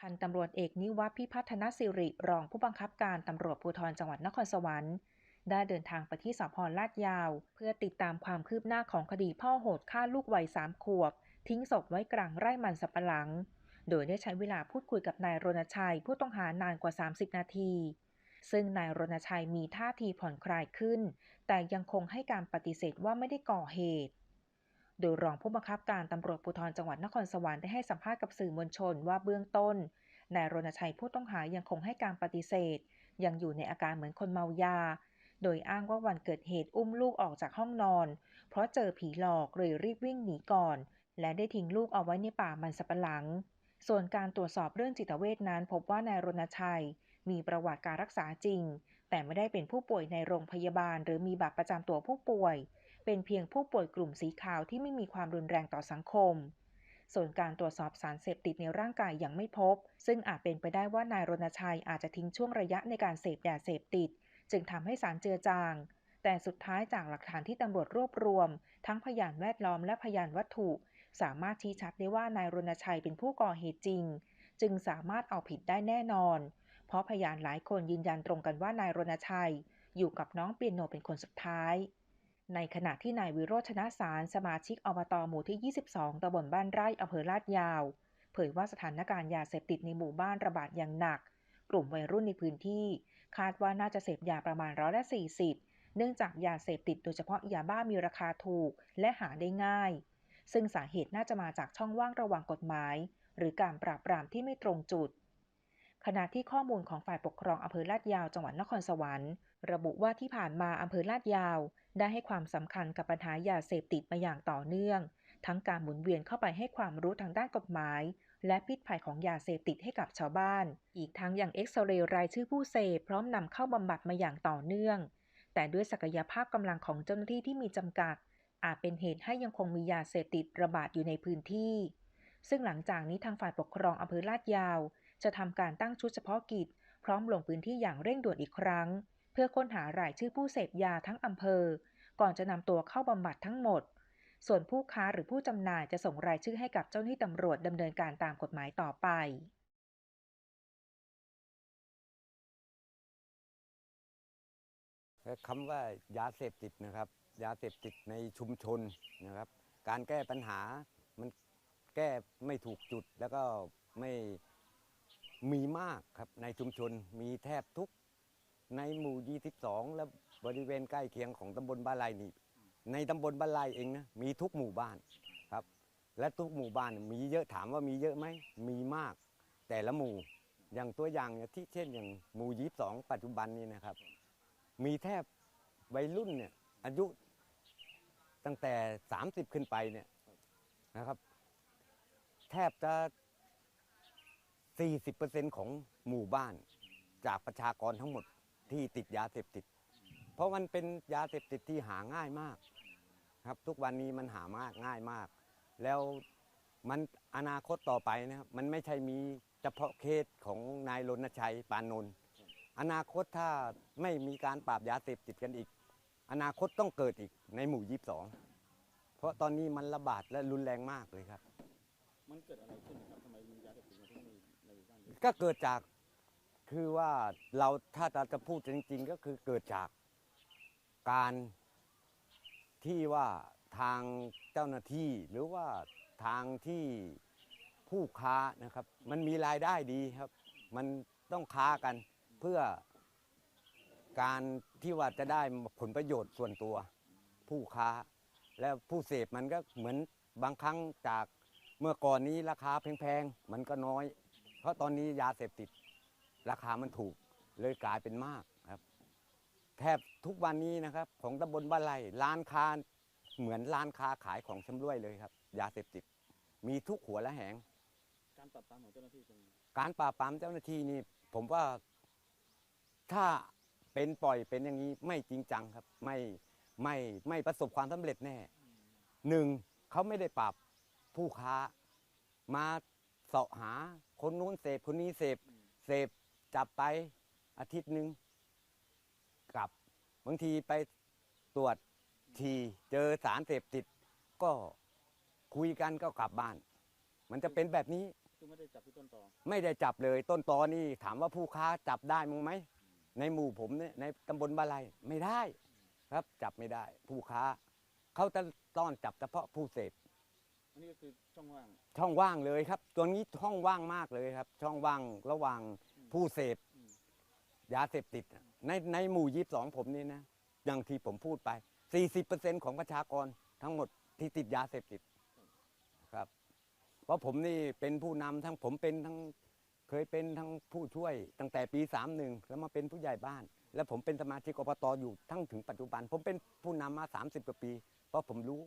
พันตำรวจเอกนิวัฒพิพัฒนสิริรองผู้บังคับการตำรวจภูธรจังหวัดนครสวรรค์ ได้เดินทางไปที่สพลาดยาว เพื่อติดตามความคืบหน้าของคดีพ่อโหดฆ่าลูกวัยสามขวบ ทิ้งศพไว้กลางไร่มันสับปะหลัง โดยได้ใช้เวลาพูดคุยกับนายรณชัยผู้ต้องหานานกว่า 30 นาที ซึ่งนายรณชัยมีท่าทีผ่อนคลายขึ้น แต่ยังคงให้การปฏิเสธว่าไม่ได้ก่อเหตุ โดยรองผู้บังคับการตำรวจภูธรจังหวัดนครสวรรค์ได้ให้สัมภาษณ์กับสื่อมวลชนว่าเบื้องต้นนายรณชัยผู้ต้องหายังคงให้การปฏิเสธ ยังอยู่ในอาการเหมือนคนเมายา โดยอ้างว่าวันเกิดเหตุอุ้มลูกออกจากห้องนอน เพราะเจอผีหลอกเลยรีบวิ่งหนีก่อน และได้ทิ้งลูกเอาไว้ในป่ามันสับปะหลัง ส่วนการตรวจสอบเรื่องจิตเวชนั้นพบว่านายรณชัย มีประวัติการรักษาจริง แต่ไม่ได้เป็นผู้ป่วยในโรงพยาบาล หรือมีบัตรประจำตัวผู้ป่วย เป็นเพียงผู้ป่วยกลุ่มสีขาวที่ไม่มีความรุนแรงต่อสังคม ส่วนการตรวจสอบสารเสพติดในร่างกายยังไม่พบ ซึ่งอาจเป็นไปได้ว่านายรณชัยอาจจะทิ้งช่วงระยะในการเสพยาเสพติด จึงทำให้สารเจือจาง แต่สุดท้ายจากหลักฐานที่ตำรวจรวบรวม ทั้งพยานแวดล้อมและพยานวัตถุ สามารถชี้ชัดได้ว่านายรณชัยเป็นผู้ก่อเหตุจริง จึงสามารถเอาผิดได้แน่นอน เพราะพยานหลายคนยืนยันตรงกันว่านายรณชัย อยู่กับน้องเปียโนเป็นคนสุดท้าย ในขณะที่นายวิโรจนะสารสมาชิกอบตหมู่ที่ 22ตำบลบ้านไร่อำเภอลาดยาว เผยว่าสถานการณ์ยาเสพติดในหมู่บ้านระบาดอย่างหนัก กลุ่มวัยรุ่นในพื้นที่ คาดว่าน่าจะเสพยาประมาณร้อยละ40 เนื่องจากยาเสพติดโดยเฉพาะยาบ้ามีราคาถูกและหาได้ง่าย ซึ่งสาเหตุน่าจะมาจากช่องว่างระหว่างกฎหมาย หรือการปราบปรามที่ไม่ตรงจุด ขณะที่ข้อมูลของฝ่ายปกครองอำเภอลาดยาวจังหวัดนครสวรรค์ ระบุว่าที่ผ่านมาอำเภอลาดยาว ได้ให้ความสำคัญกับปัญหายาเสพติดมาอย่างต่อเนื่อง ทั้งการหมุนเวียนเข้าไปให้ความรู้ทางด้านกฎหมาย และพิษภัยของยาเสพติดให้กับชาวบ้าน อีกทั้งยังเอ็กซเรย์รายชื่อผู้เสพพร้อมนำเข้าบำบัดมาอย่างต่อเนื่อง แต่ด้วยศักยภาพกำลังของเจ้าหน้าที่ที่มีจำกัด อาจเป็นเหตุให้ยังคงมียาเสพติดระบาดอยู่ในพื้นที่ ซึ่งหลังจากนี้ทางฝ่ายปกครองอำเภอลาดยาว จะทำการตั้งชุดเฉพาะกิจ พร้อมลงพื้นที่อย่างเร่งด่วนอีกครั้ง เพื่อค้นหารายชื่อผู้เสพยาทั้งอำเภอ ก่อนจะนำตัวเข้าบำบัดทั้งหมด ส่วนผู้ค้าหรือผู้จำหน่ายจะส่งรายชื่อให้กับเจ้าหน้าที่ตำรวจดำเนินการตามกฎหมายต่อไปคำว่ายาเสพติดนะครับ ยาเสพติดในชุมชนนะครับ การแก้ปัญหามัน แก้ไม่ถูกจุดแล้วก็ไม่มีมากครับในชุมชนมีแทบทุกในหมู่22และบริเวณใกล้เคียงของตำบลบ้านไร่นี่ในตำบลบ้านไร่เองนะมีทุกหมู่บ้านครับ และทุกหมู่บ้านมีเยอะถามว่ามีเยอะไหมมีมาก แต่ละหมู่อย่างตัวอย่างเนี่ยที่เช่นอย่างหมู่22ปัจจุบันนี้นะครับ มีแทบวัยรุ่นเนี่ยอายุตั้งแต่ 30 ขึ้นไปเนี่ยนะครับ แทบจะ 40%ของหมู่บ้าน จากประชากรทั้งหมดที่ติดยาเสพติด เพราะมันเป็นยาเสพติดที่หาง่ายมาก ครับทุกวันนี้มันหามากง่ายมาก แล้วมันอนาคตต่อไปนะครับ มันไม่ใช่มีเฉพาะเคสของนายรณชัยปานนท์อนาคตถ้าไม่มีการปราบยาเสพติดกันอีก อนาคตต้องเกิดอีกในหมู่22เพราะตอนนี้มันระบาดและรุนแรงมากเลยครับ มันเกิดอะไรขึ้นนะครับทำไมมียาเสพติดมาที่นี่ในหมู่บ้านนี้ก็เกิดจากคือว่าเราถ้าเราจะพูดจริง ๆ ก็คือเกิดจากการที่ว่าทางเจ้าหน้าที่หรือว่าทางที่ผู้ค้านะครับ มันมีรายได้ดีครับ มันต้องค้ากันเพื่อการที่ว่าจะได้ผลประโยชน์ส่วนตัว ผู้ค้า แล้วผู้เสพมันก็เหมือนบางครั้งจาก เมื่อก่อนนี้ราคาแพงๆมันก็น้อย เพราะตอนนี้ยาเสพติด ราคามันถูกเลยกลายเป็นมากครับแทบทุกวันนี้นะครับ ของตำบลบ้านไร่ร้านค้าเหมือนร้านค้าขายของชำร่วยเลยครับ ยาเสพติด มีทุกหัวและแหง การปรับปรามของเจ้าหน้าที่เป็นการปราบปรามเจ้าหน้าที่นี่ ผมว่าถ้าเป็นปล่อยเป็นอย่างนี้ไม่จริงจังครับ ไม่ไม่ไม่ประสบความสำเร็จแน่หนึ่งเขาไม่ได้ปราบ ผู้ค้า มาเสาะหาคนนู้นเสพคนนี้เสพเสพจับไปอาทิตย์หนึ่งกลับบางทีไปตรวจทีเจอสารเสพติด ก็คุยกันก็กลับบ้าน มันจะเป็นแบบนี้คือไม่ได้จับที่ต้นตอไม่ได้จับเลยต้นตอนี่ถามว่าผู้ค้าจับได้มั้งไหมในหมู่ผมเนี่ยในตำบลบาลัยไม่ได้ ครับจับไม่ได้ ผู้ค้าเขาจะต้อนจับเฉพาะผู้เสพ อันนี้ก็คือช่องว่าง ช่องว่างเลยครับ ตัวนี้ช่องว่างมากเลยครับ ช่องว่างระหว่างผู้เสพอืม ยาเสพติดอะในในหมู่ยีสองผมนี่นะ อย่างที่ผมพูดไป 40%ของประชากรทั้งหมดที่ติดยาเสพติดครับ เพราะผมนี่เป็นผู้นำทั้งผมเป็นทั้งเคยเป็นทั้งผู้ช่วยตั้งแต่ปี 31 แล้วมาเป็นผู้ใหญ่บ้าน แล้วผมเป็นสมาชิกอบตอยู่ทั้งถึงปัจจุบัน ผมเป็นผู้นำมา 30 กว่าปี เพราะผมรู้